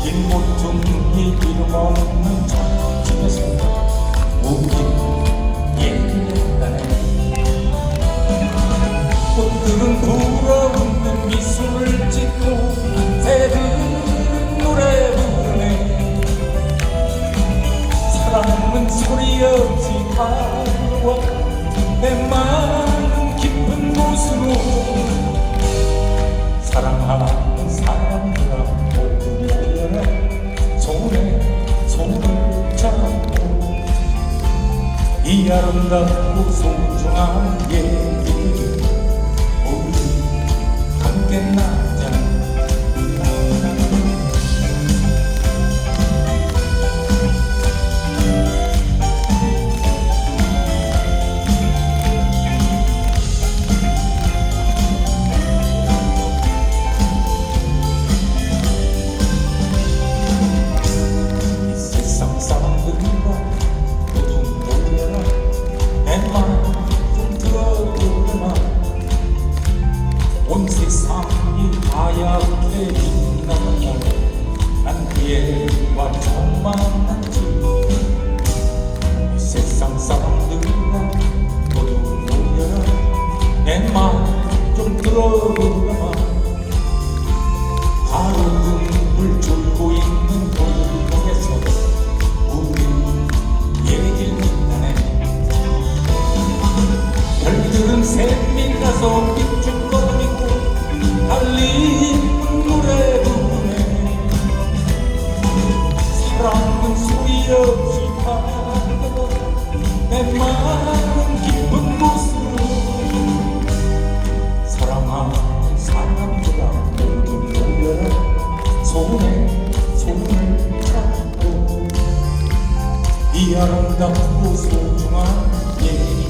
온종일 이름 없는 저집에서 우리 얘기했다네 꽃들은 불어오는 미소를 짓고 새들은 노래 부르네. 사랑은 소리 없이 다가와 내 마음 깊은 곳으로 손을 잡고 이 아름답고 소중한 얘 온 세상이 하얗게 빛나면 난 그애와 처음 만났지 이 세상 사람 잡고 이아